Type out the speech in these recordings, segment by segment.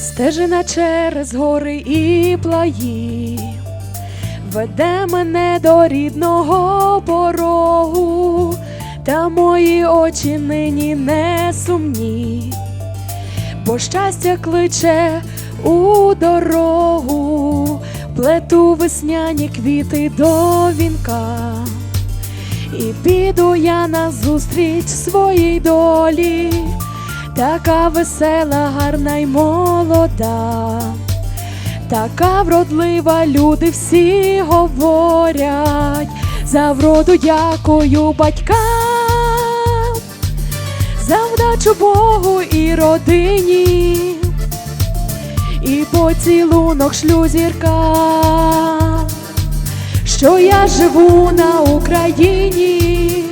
Стежина через гори і плаї, веде мене до рідного порогу, та мої очі нині не сумні, бо щастя кличе у дорогу, плету весняні квіти до вінка. І піду я назустріч своїй долі, така весела, гарна й молода, така вродлива, люди всі говорять, за вроду дякую батькам, за вдачу Богу і родині, і поцілунок шлю зіркам що я живу на Україні,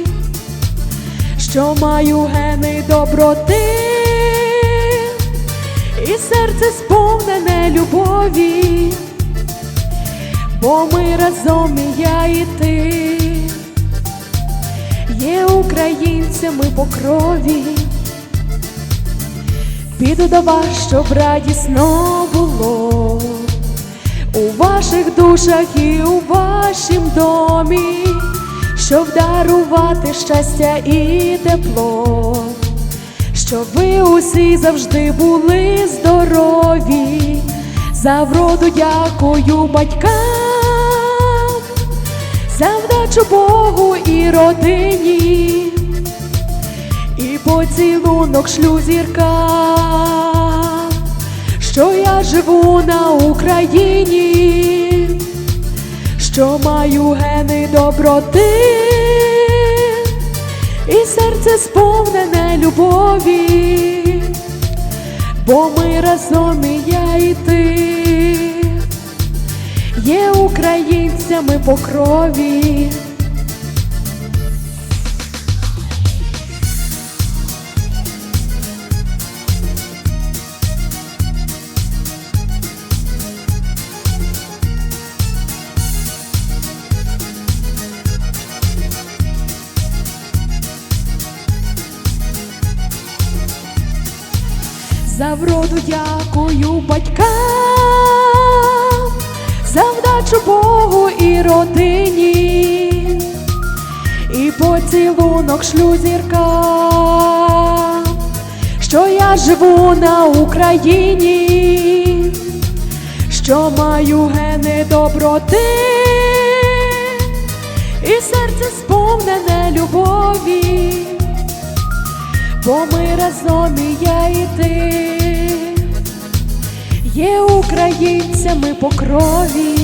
що маю гени доброти, любові, бо ми разом і я і ти. Є українцями по крові. Піду до вас, щоб радісно було. У ваших душах і у вашім домі, щоб дарувати щастя і тепло, щоб ви усі завжди були здорові, за вроду дякую батькам, за вдачу Богу і родині, і поцілунок шлю зіркам що я живу на Україні, що маю гени доброти, і серце сповнене любові, бо ми разом і я і ти є українцями по крові. За вроду дякую батькам, за вдачу Богу і родині, і поцілунок шлю зіркам, що я живу на Україні, що маю гени доброти, бо ми разом і я і ти є українцями по крові.